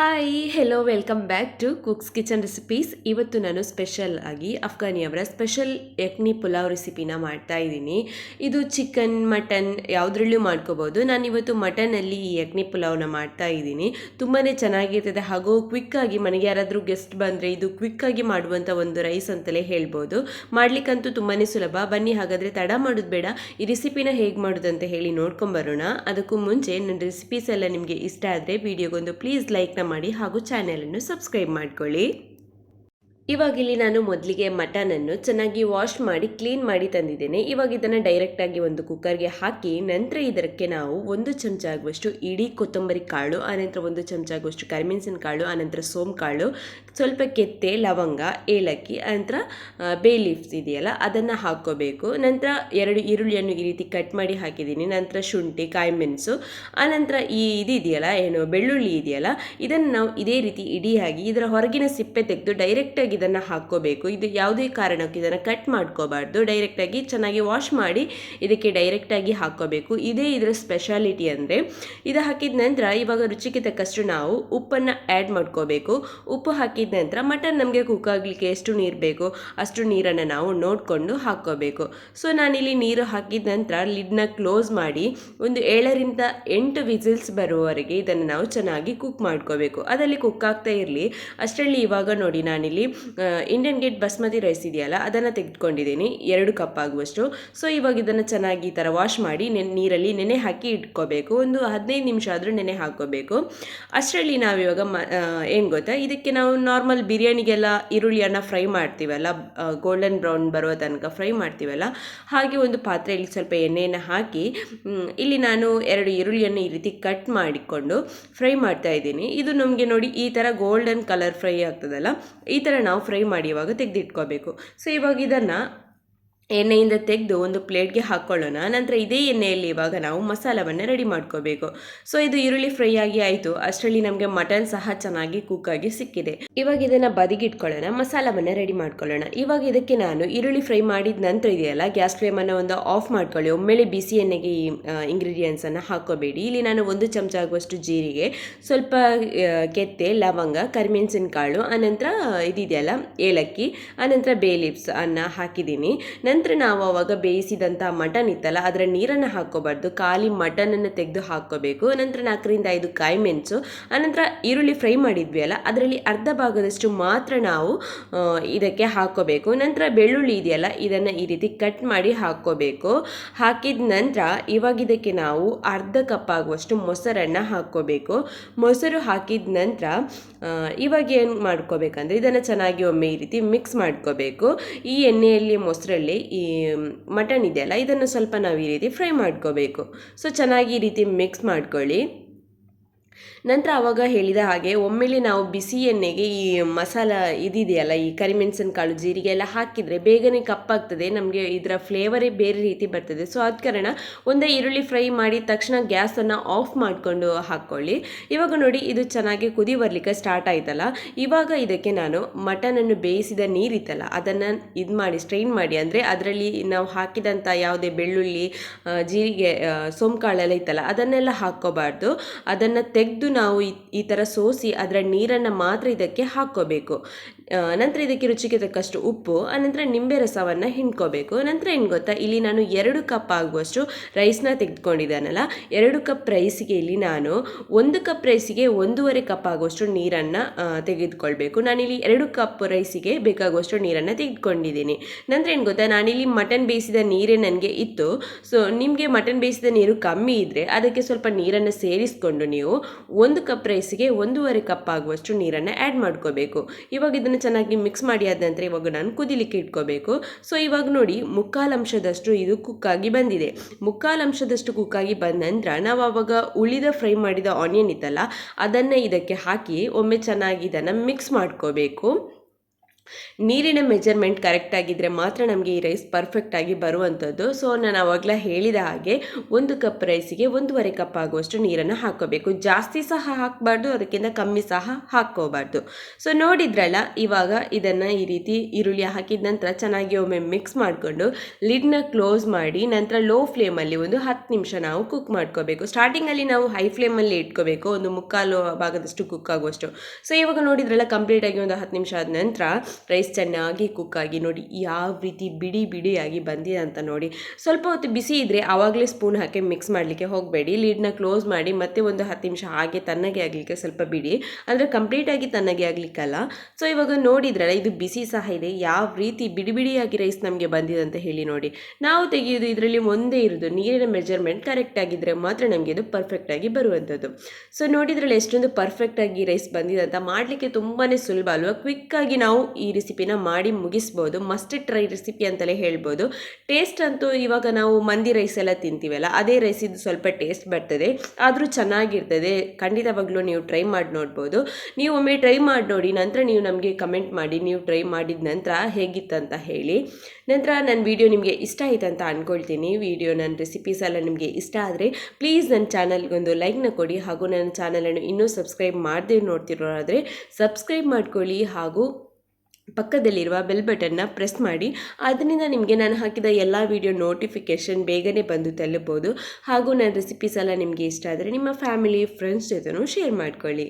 Hi hello welcome back to cooks kitchen recipes ಇವತ್ತು ನಾನು special ಆಗಿ ಅಫ್ಘಾನಿ ಅವರ ಸ್ಪೆಷಲ್ ಯಕ್ನಿ ಪುಲಾವ್ ರೆಸಿಪಿನ ಮಾಡ್ತಾ ಇದ್ದೀನಿ. ಇದು ಚಿಕನ್ ಮಟನ್ ಯಾವುದ್ರಲ್ಲೂ ಮಾಡ್ಕೋಬೋದು. ನಾನು ಇವತ್ತು ಮಟನಲ್ಲಿ ಈ ಯಕ್ನಿ ಪುಲಾವ್ನ ಮಾಡ್ತಾ ಇದ್ದೀನಿ. ತುಂಬಾ ಚೆನ್ನಾಗಿರ್ತದೆ ಹಾಗೂ ಕ್ವಿಕ್ಕಾಗಿ ಮನೆಗೆ ಯಾರಾದರೂ ಗೆಸ್ಟ್ ಬಂದರೆ ಇದು ಕ್ವಿಕ್ಕಾಗಿ ಮಾಡುವಂಥ ಒಂದು ರೈಸ್ ಅಂತಲೇ ಹೇಳ್ಬೋದು. ಮಾಡಲಿಕ್ಕಂತೂ ತುಂಬಾ ಸುಲಭ. ಬನ್ನಿ, ಹಾಗಾದರೆ ತಡ ಮಾಡೋದು ಬೇಡ. ಈ ರೆಸಿಪಿನ ಹೇಗೆ ಮಾಡೋದು ಅಂತ ಹೇಳಿ ನೋಡ್ಕೊಂಬರೋಣ ಅದಕ್ಕೂ ಮುಂಚೆ ನನ್ನ ರೆಸಿಪೀಸ್ ಎಲ್ಲ ನಿಮಗೆ ಇಷ್ಟ ಆದರೆ ವಿಡಿಯೋಗೊಂದು ಪ್ಲೀಸ್ ಲೈಕ್ನ ಮಾಡಿ ಹಾಗೂ ಚಾನೆಲನ್ನು ಸಬ್ಸ್ಕ್ರೈಬ್ ಮಾಡ್ಕೊಳ್ಳಿ. ಇವಾಗ ಇಲ್ಲಿ ನಾನು ಮೊದಲಿಗೆ ಮಟನನ್ನು ಚೆನ್ನಾಗಿ ವಾಶ್ ಮಾಡಿ, ಕ್ಲೀನ್ ಮಾಡಿ ತಂದಿದ್ದೇನೆ. ಇವಾಗ ಇದನ್ನು ಡೈರೆಕ್ಟಾಗಿ ಒಂದು ಕುಕ್ಕರ್ಗೆ ಹಾಕಿ, ನಂತರ ಇದಕ್ಕೆ ನಾವು ಒಂದು ಚಮಚ ಆಗುವಷ್ಟು ಇಡೀ ಕೊತ್ತಂಬರಿ ಕಾಳು ಆನಂತರ ಒಂದು ಚಮಚ ಆಗುವಷ್ಟು ಕರಿಮೆಣಸಿನ ಕಾಳು ಆನಂತರ ಸೋಮ್ ಕಾಳು, ಸ್ವಲ್ಪ ಕೆತ್ತೆ, ಲವಂಗ, ಏಲಕ್ಕಿ ಆನಂತರ ಬೇ ಲೀಫ್ಸ್ ಇದೆಯಲ್ಲ, ಅದನ್ನು ಹಾಕ್ಕೋಬೇಕು. ನಂತರ ಎರಡು ಈರುಳ್ಳಿಯನ್ನು ಈ ರೀತಿ ಕಟ್ ಮಾಡಿ ಹಾಕಿದ್ದೀನಿ. ನಂತರ ಶುಂಠಿ ಕಾಯಿ ಮೆಣಸು ಆನಂತರ ಈ ಇದೆಯಲ್ಲ, ಏನು, ಬೆಳ್ಳುಳ್ಳಿ ಇದೆಯಲ್ಲ, ಇದನ್ನು ನಾವು ಇದೇ ರೀತಿ ಇಡಿಯಾಗಿ ಇದರ ಹೊರಗಿನ ಸಿಪ್ಪೆ ತೆಗೆದು ಡೈರೆಕ್ಟಾಗಿ ಇದನ್ನು ಹಾಕ್ಕೋಬೇಕು. ಇದು ಯಾವುದೇ ಕಾರಣಕ್ಕೂ ಇದನ್ನು ಕಟ್ ಮಾಡ್ಕೋಬಾರ್ದು. ಡೈರೆಕ್ಟಾಗಿ ಚೆನ್ನಾಗಿ ವಾಶ್ ಮಾಡಿ ಇದಕ್ಕೆ ಡೈರೆಕ್ಟಾಗಿ ಹಾಕ್ಕೋಬೇಕು. ಇದೇ ಇದರ ಸ್ಪೆಷಾಲಿಟಿ ಅಂದರೆ ಇದು ಹಾಕಿದ ನಂತರ ಇವಾಗ ರುಚಿಗೆ ತಕ್ಕಷ್ಟು ನಾವು ಉಪ್ಪನ್ನು ಆ್ಯಡ್ ಮಾಡ್ಕೋಬೇಕು. ಉಪ್ಪು ಹಾಕಿದ ನಂತರ ಮಟನ್ ನಮಗೆ ಕುಕ್ ಆಗಲಿಕ್ಕೆ ಎಷ್ಟು ನೀರು ಬೇಕು, ಅಷ್ಟು ನೀರನ್ನು ನಾವು ನೋಡಿಕೊಂಡು ಹಾಕ್ಕೋಬೇಕು. ಸೊ ನಾನಿಲ್ಲಿ ನೀರು ಹಾಕಿದ ನಂತರ ಲಿಡ್ನ ಕ್ಲೋಸ್ ಮಾಡಿ ಒಂದು ಏಳರಿಂದ ಎಂಟು ವಿಸಿಲ್ಸ್ ಬರುವವರೆಗೆ ಇದನ್ನು ನಾವು ಚೆನ್ನಾಗಿ ಕುಕ್ ಮಾಡ್ಕೋಬೇಕು. ಅದರಲ್ಲಿ ಕುಕ್ ಆಗ್ತಾ ಇರಲಿ. ಅಷ್ಟರಲ್ಲಿ ಇವಾಗ ನೋಡಿ ನಾನಿಲ್ಲಿ ಇಂಡಿಯನ್ ಗೇಟ್ ಬಸ್ಮತಿ ರೈಸ್ ಇದೆಯಲ್ಲ, ಅದನ್ನು ತೆಗೆದುಕೊಂಡಿದ್ದೀನಿ, ಎರಡು ಕಪ್ ಆಗುವಷ್ಟು. ಸೊ ಇವಾಗ ಇದನ್ನು ಚೆನ್ನಾಗಿ ಈ ಥರ ವಾಶ್ ಮಾಡಿ ನೀರಲ್ಲಿ ನೆನೆ ಹಾಕಿ ಇಟ್ಕೋಬೇಕು. ಒಂದು ಹದಿನೈದು ನಿಮಿಷ ಆದರೂ ನೆನೆ ಹಾಕೋಬೇಕು. ಅಷ್ಟರಲ್ಲಿ ನಾವಿವಾಗ ಮ ಏನು ಗೊತ್ತಾ? ಇದಕ್ಕೆ ನಾವು ನಾರ್ಮಲ್ ಬಿರಿಯಾನಿಗೆಲ್ಲ ಈರುಳ್ಳಿಯನ್ನು ಫ್ರೈ ಮಾಡ್ತೀವಲ್ಲ ಗೋಲ್ಡನ್ ಬ್ರೌನ್ ಬರೋ ತನಕ ಫ್ರೈ ಮಾಡ್ತೀವಲ್ಲ, ಹಾಗೆ ಒಂದು ಪಾತ್ರೆಯಲ್ಲಿ ಸ್ವಲ್ಪ ಎಣ್ಣೆಯನ್ನು ಹಾಕಿ ಇಲ್ಲಿ ನಾನು ಎರಡು ಈರುಳ್ಳಿಯನ್ನು ಈ ರೀತಿ ಕಟ್ ಮಾಡಿಕೊಂಡು ಫ್ರೈ ಮಾಡ್ತಾ ಇದ್ದೀನಿ. ಇದು ನಮಗೆ ನೋಡಿ ಈ ಥರ ಗೋಲ್ಡನ್ ಕಲರ್ ಫ್ರೈ ಆಗ್ತದಲ್ಲ, ಈ ಥರ ನಾವು ಫ್ರೈ ಮಾಡಿ ಇವಾಗ ತೆಗೆದಿಟ್ಕೋಬೇಕು. ಸೊ ಇವಾಗ ಇದನ್ನು ಎಣ್ಣೆಯಿಂದ ತೆಗೆದು ಒಂದು ಪ್ಲೇಟ್ಗೆ ಹಾಕ್ಕೊಳ್ಳೋಣ ನಂತರ ಇದೇ ಎಣ್ಣೆಯಲ್ಲಿ ಇವಾಗ ನಾವು ಮಸಾಲವನ್ನು ರೆಡಿ ಮಾಡ್ಕೋಬೇಕು. ಸೊ, ಇದು ಈರುಳ್ಳಿ ಫ್ರೈ ಆಗಿ ಆಯಿತು. ಅಷ್ಟರಲ್ಲಿ ನಮಗೆ ಮಟನ್ ಸಹ ಚೆನ್ನಾಗಿ ಕುಕ್ ಆಗಿ ಸಿಕ್ಕಿದೆ. ಇವಾಗ ಇದನ್ನು ಬದಿಗಿಟ್ಕೊಳ್ಳೋಣ. ಮಸಾಲವನ್ನು ರೆಡಿ ಮಾಡ್ಕೊಳ್ಳೋಣ. ಇವಾಗ ಇದಕ್ಕೆ ನಾನು ಈರುಳ್ಳಿ ಫ್ರೈ ಮಾಡಿದ ನಂತರ ಇದೆಯಲ್ಲ, ಗ್ಯಾಸ್ ಫ್ಲೇಮನ್ನು ಒಂದು ಆಫ್ ಮಾಡ್ಕೊಳ್ಳಿ. ಒಮ್ಮೆಲೆ ಬಿಸಿ ಎಣ್ಣೆಗೆ ಈ ಇಂಗ್ರೀಡಿಯೆಂಟ್ಸನ್ನು ಹಾಕೋಬೇಡಿ ಇಲ್ಲಿ ನಾನು ಒಂದು ಚಮಚ ಆಗುವಷ್ಟು ಜೀರಿಗೆ, ಸ್ವಲ್ಪ ಕೆತ್ತೆ, ಲವಂಗ ಕರಿಮೆಣಸಿನ ಕಾಳು ಆನಂತರ ಇದಿದೆಯಲ್ಲ, ಏಲಕ್ಕಿ, ಆನಂತರ ಬೇ ಲೀಫ್ಸ್ ಅನ್ನ ಹಾಕಿದ್ದೀನಿ. ನಂತರ ನಾವು ಅವಾಗ ಬೇಯಿಸಿದಂಥ ಮಟನ್ ಇತ್ತಲ್ಲ, ಅದರ ನೀರನ್ನು ಹಾಕ್ಕೋಬಾರ್ದು. ಖಾಲಿ ಮಟನನ್ನು ತೆಗೆದು ಹಾಕ್ಕೋಬೇಕು. ನಂತರ ನಾಲ್ಕರಿಂದ ಐದು ಕಾಯಿ ಮೆಣಸು, ಆನಂತರ ಈರುಳ್ಳಿ ಫ್ರೈ ಮಾಡಿದ್ವಿ ಅಲ್ಲ, ಅದರಲ್ಲಿ ಅರ್ಧ ಭಾಗದಷ್ಟು ಮಾತ್ರ ನಾವು ಇದಕ್ಕೆ ಹಾಕ್ಕೋಬೇಕು. ನಂತರ ಬೆಳ್ಳುಳ್ಳಿ ಇದೆಯಲ್ಲ, ಇದನ್ನು ಈ ರೀತಿ ಕಟ್ ಮಾಡಿ ಹಾಕ್ಕೋಬೇಕು. ಹಾಕಿದ ನಂತರ ಇವಾಗ ಇದಕ್ಕೆ ನಾವು ಅರ್ಧ ಕಪ್ ಆಗುವಷ್ಟು ಮೊಸರನ್ನು ಹಾಕ್ಕೋಬೇಕು. ಮೊಸರು ಹಾಕಿದ ನಂತರ ಇವಾಗ ಏನು ಮಾಡ್ಕೋಬೇಕಂದ್ರೆ, ಇದನ್ನು ಚೆನ್ನಾಗಿ ಒಮ್ಮೆ ಈ ರೀತಿ ಮಿಕ್ಸ್ ಮಾಡ್ಕೋಬೇಕು. ಈ ಎಣ್ಣೆಯಲ್ಲಿ ಮೊಸರಲ್ಲಿ ಈ ಮಟನ್ ಇದೆಯಲ್ಲ, ಇದನ್ನು ಸ್ವಲ್ಪ ನಾವು ಈ ರೀತಿ ಫ್ರೈ ಮಾಡ್ಕೋಬೇಕು. ಸೊ ಚೆನ್ನಾಗಿ ಈ ರೀತಿ ಮಿಕ್ಸ್ ಮಾಡ್ಕೊಳ್ಳಿ. ನಂತರ ಅವಾಗ ಹೇಳಿದ ಹಾಗೆ, ಒಮ್ಮೆಲೆ ನಾವು ಬಿಸಿ ಎಣ್ಣೆಗೆ ಈ ಮಸಾಲ ಇದಿದೆಯಲ್ಲ, ಈ ಕರಿಮೆಣಸಿನ ಕಾಳು ಜೀರಿಗೆ ಎಲ್ಲ ಹಾಕಿದರೆ ಬೇಗನೆ ಕಪ್ಪಾಗ್ತದೆ, ನಮಗೆ ಇದರ ಫ್ಲೇವರೇ ಬೇರೆ ರೀತಿ ಬರ್ತದೆ. ಸೊ ಆದ ಕಾರಣ ಒಂದೇ ಈರುಳ್ಳಿ ಫ್ರೈ ಮಾಡಿದ ತಕ್ಷಣ ಗ್ಯಾಸನ್ನು ಆಫ್ ಮಾಡಿಕೊಂಡು ಹಾಕ್ಕೊಳ್ಳಿ ಇವಾಗ ನೋಡಿ, ಇದು ಚೆನ್ನಾಗಿ ಕುದಿ ಬರಲಿಕ್ಕೆ ಸ್ಟಾರ್ಟ್ ಆಯ್ತಲ್ಲ. ಇವಾಗ ಇದಕ್ಕೆ ನಾನು ಮಟನನ್ನು ಬೇಯಿಸಿದ ನೀರಿತ್ತಲ್ಲ ಅದನ್ನು ಇದು ಮಾಡಿ ಸ್ಟ್ರೈನ್ ಮಾಡಿ, ಅಂದರೆ ಅದರಲ್ಲಿ ನಾವು ಹಾಕಿದಂಥ ಯಾವುದೇ ಬೆಳ್ಳುಳ್ಳಿ ಜೀರಿಗೆ ಸೋಂಕಾಳೆಲ್ಲ ಇತ್ತಲ್ಲ, ಅದನ್ನೆಲ್ಲ ಹಾಕ್ಕೋಬಾರ್ದು. ಅದನ್ನು ತೆಗೆದು ನಾವು ಈ ಥರ ಸೋಸಿ ಅದರ ನೀರನ್ನು ಮಾತ್ರ ಇದಕ್ಕೆ ಹಾಕ್ಕೋಬೇಕು. ನಂತರ ಇದಕ್ಕೆ ರುಚಿಗೆ ತಕ್ಕಷ್ಟು ಉಪ್ಪು ಅನಂತರ ನಿಂಬೆ ರಸವನ್ನು ಹಿಂಡ್ಕೋಬೇಕು. ನಂತರ ಏನು ಗೊತ್ತಾ? ಇಲ್ಲಿ ನಾನು ಎರಡು ಕಪ್ ಆಗುವಷ್ಟು ರೈಸ್ನ ತೆಗೆದುಕೊಂಡಿದ್ದಾನಲ್ಲ? ಎರಡು ಕಪ್ ರೈಸಿಗೆ ಇಲ್ಲಿ ನಾನು ಒಂದು ಕಪ್ ರೈಸಿಗೆ ಒಂದೂವರೆ ಕಪ್ ಆಗುವಷ್ಟು ನೀರನ್ನು ತೆಗೆದುಕೊಳ್ಬೇಕು. ನಾನಿಲ್ಲಿ ಎರಡು ಕಪ್ ರೈಸಿಗೆ ಬೇಕಾಗುವಷ್ಟು ನೀರನ್ನು ತೆಗೆದುಕೊಂಡಿದ್ದೀನಿ. ನಂತರ ಏನು ಗೊತ್ತಾ? ನಾನಿಲ್ಲಿ ಮಟನ್ ಬೇಯಿಸಿದ ನೀರೇ ನನಗೆ ಇತ್ತು. ಸೊ ನಿಮಗೆ ಮಟನ್ ಬೇಯಿಸಿದ ನೀರು ಕಮ್ಮಿ ಇದ್ದರೆ ಅದಕ್ಕೆ ಸ್ವಲ್ಪ ನೀರನ್ನು ಸೇರಿಸ್ಕೊಂಡು ನೀವು ಒಂದು ಕಪ್ ರೈಸಿಗೆ ಒಂದೂವರೆ ಕಪ್ ಆಗುವಷ್ಟು ನೀರನ್ನು ಆ್ಯಡ್ ಮಾಡ್ಕೋಬೇಕು. ಇವಾಗ ಇದನ್ನು ಚೆನ್ನಾಗಿ ಮಿಕ್ಸ್ ಮಾಡಿ ಆದ ನಂತರ ಇವಾಗ ನಾನು ಕುದಿಲಿಕ್ಕೆ ಇಟ್ಕೋಬೇಕು. ಸೊ ಇವಾಗ ನೋಡಿ ಮುಕ್ಕಾಲು ಅಂಶದಷ್ಟು ಇದು ಕುಕ್ಕಾಗಿ ಬಂದಿದೆ. ಮುಕ್ಕಾಲು ಅಂಶದಷ್ಟು ಕುಕ್ಕಾಗಿ ಬಂದ ನಂತರ ನಾವು ಆವಾಗ ಉಳಿದ ಫ್ರೈ ಮಾಡಿದ ಆನಿಯನ್ ಇತ್ತಲ್ಲ, ಅದನ್ನು ಇದಕ್ಕೆ ಹಾಕಿ ಒಮ್ಮೆ ಚೆನ್ನಾಗಿ ಇದನ್ನು ಮಿಕ್ಸ್ ಮಾಡ್ಕೋಬೇಕು. ನೀರಿನ ಮೆಜರ್ಮೆಂಟ್ ಕರೆಕ್ಟ್ ಆಗಿದ್ದರೆ ಮಾತ್ರ ನಮಗೆ ಈ ರೈಸ್ ಪರ್ಫೆಕ್ಟಾಗಿ ಬರುವಂಥದ್ದು. ಸೊ ನಾನು ಆವಾಗಲೇ ಹೇಳಿದ ಹಾಗೆ ಒಂದು ಕಪ್ ರೈಸಿಗೆ ಒಂದೂವರೆ ಕಪ್ ಆಗುವಷ್ಟು ನೀರನ್ನು ಹಾಕೋಬೇಕು ಜಾಸ್ತಿ ಸಹ ಹಾಕಬಾರ್ದು, ಅದಕ್ಕಿಂತ ಕಮ್ಮಿ ಸಹ ಹಾಕ್ಕೋಬಾರ್ದು. ಸೊ ನೋಡಿದ್ರಲ್ಲ, ಇವಾಗ ಇದನ್ನು ಈ ರೀತಿ ಈರುಳ್ಳಿ ಹಾಕಿದ ನಂತರ ಚೆನ್ನಾಗಿ ಒಮ್ಮೆ ಮಿಕ್ಸ್ ಮಾಡಿಕೊಂಡು ಲಿಡ್ನ ಕ್ಲೋಸ್ ಮಾಡಿ ನಂತರ ಲೋ ಫ್ಲೇಮಲ್ಲಿ ಒಂದು ಹತ್ತು ನಿಮಿಷ ನಾವು ಕುಕ್ ಮಾಡ್ಕೋಬೇಕು. ಸ್ಟಾರ್ಟಿಂಗಲ್ಲಿ ನಾವು ಹೈ ಫ್ಲೇಮಲ್ಲಿ ಇಟ್ಕೋಬೇಕು, ಒಂದು ಮುಕ್ಕಾಲು ಭಾಗದಷ್ಟು ಕುಕ್ ಆಗುವಷ್ಟು. ಸೊ ಇವಾಗ ನೋಡಿದ್ರಲ್ಲ ಕಂಪ್ಲೀಟಾಗಿ ಒಂದು ಹತ್ತು ನಿಮಿಷ ಆದ ನಂತರ ರೈಸ್ ಚೆನ್ನಾಗಿ ಕುಕ್ಕಾಗಿ ನೋಡಿ, ಯಾವ ರೀತಿ ಬಿಡಿ ಬಿಡಿಯಾಗಿ ಬಂದಿದೆ ಅಂತ ನೋಡಿ. ಸ್ವಲ್ಪ ಹೊತ್ತು ಬಿಸಿ ಇದ್ದರೆ ಆವಾಗಲೇ ಸ್ಪೂನ್ ಹಾಕಿ ಮಿಕ್ಸ್ ಮಾಡಲಿಕ್ಕೆ ಹೋಗಬೇಡಿ. ಲೀಡ್ನ ಕ್ಲೋಸ್ ಮಾಡಿ ಮತ್ತೆ ಒಂದು ಹತ್ತು ನಿಮಿಷ ಹಾಗೆ ತನ್ನಗೆ ಆಗಲಿಕ್ಕೆ ಸ್ವಲ್ಪ ಬಿಡಿ. ಅಂದರೆ ಕಂಪ್ಲೀಟಾಗಿ ತನ್ನಗೆ ಆಗಲಿಕ್ಕಲ್ಲ. ಸೊ ಇವಾಗ ನೋಡಿದ್ರಲ್ಲ, ಇದು ಬಿಸಿ ಸಹ ಇದೆ. ಯಾವ ರೀತಿ ಬಿಡಿ ಬಿಡಿಯಾಗಿ ರೈಸ್ ನಮಗೆ ಬಂದಿದೆ ಅಂತ ಹೇಳಿ ನೋಡಿ. ನಾವು ತೆಗೆಯೋದು ಇದರಲ್ಲಿ ಒಂದೇ ಇರೋದು ನೀರಿನ ಮೆಜರ್ಮೆಂಟ್ ಕರೆಕ್ಟ್ ಆಗಿದ್ದರೆ ಮಾತ್ರ ನಮಗೆ ಇದು ಪರ್ಫೆಕ್ಟಾಗಿ ಬರುವಂಥದ್ದು. ಸೊ ನೋಡಿದ್ರಲ್ಲಿ ಎಷ್ಟೊಂದು ಪರ್ಫೆಕ್ಟಾಗಿ ರೈಸ್ ಬಂದಿದೆ ಅಂತ. ಮಾಡಲಿಕ್ಕೆ ತುಂಬಾ ಸುಲಭ ಅಲ್ವಾ? ಕ್ವಿಕ್ಕಾಗಿ ನಾವು ಈ ರೆಸಿಪಿನ ಮಾಡಿ ಮುಗಿಸ್ಬೋದು ಮಸ್ಟ್ ಟ್ರೈ ರೆಸಿಪಿ ಅಂತಲೇ ಹೇಳ್ಬೋದು. ಟೇಸ್ಟ್ ಅಂತೂ ಇವಾಗ ನಾವು ಮಂದಿ ರೈಸ್ ಎಲ್ಲ ತಿಂತೀವಲ್ಲ, ಅದೇ ರೈಸಿದ್ದು ಸ್ವಲ್ಪ ಟೇಸ್ಟ್ ಬರ್ತದೆ. ಆದರೂ ಚೆನ್ನಾಗಿರ್ತದೆ. ಖಂಡಿತವಾಗ್ಲೂ ನೀವು ಟ್ರೈ ಮಾಡಿ ನೋಡ್ಬೋದು. ನೀವು ಒಮ್ಮೆ ಟ್ರೈ ಮಾಡಿ ನೋಡಿ, ನಂತರ ನೀವು ನಮಗೆ ಕಮೆಂಟ್ ಮಾಡಿ, ನೀವು ಟ್ರೈ ಮಾಡಿದ ನಂತರ ಹೇಗಿತ್ತಂತ ಹೇಳಿ. ನಂತರ ನನ್ನ ವಿಡಿಯೋ ನಿಮಗೆ ಇಷ್ಟ ಆಯ್ತು ಅಂತ ಅಂದ್ಕೊಳ್ತೀನಿ ವಿಡಿಯೋ ನನ್ನ ರೆಸಿಪೀಸ್ ಎಲ್ಲ ನಿಮಗೆ ಇಷ್ಟ ಆದರೆ ಪ್ಲೀಸ್ ನನ್ನ ಚಾನಲ್ಗೊಂದು ಲೈಕ್ನ ಕೊಡಿ. ಹಾಗೂ ನನ್ನ ಚಾನಲನ್ನು ಇನ್ನೂ ಸಬ್ಸ್ಕ್ರೈಬ್ ಮಾಡದೇ ನೋಡ್ತಿರೋರಾದರೆ ಸಬ್ಸ್ಕ್ರೈಬ್ ಮಾಡ್ಕೊಳ್ಳಿ. ಹಾಗೂ ಪಕ್ಕದಲ್ಲಿರುವ ಬೆಲ್ ಬಟನ್ನ ಪ್ರೆಸ್ ಮಾಡಿ. ಅದರಿಂದ ನಿಮಗೆ ನಾನು ಹಾಕಿದ ಎಲ್ಲ ವಿಡಿಯೋ ನೋಟಿಫಿಕೇಷನ್ ಬೇಗನೆ ಬಂದು ತಲುಪಬಹುದು ಹಾಗೂ ನನ್ನ ರೆಸಿಪೀಸ್ ಎಲ್ಲ ನಿಮಗೆ ಇಷ್ಟ ಆದರೆ ನಿಮ್ಮ ಫ್ಯಾಮಿಲಿ ಫ್ರೆಂಡ್ಸ್ ಜೊತೆನೂ ಶೇರ್ ಮಾಡ್ಕೊಳ್ಳಿ.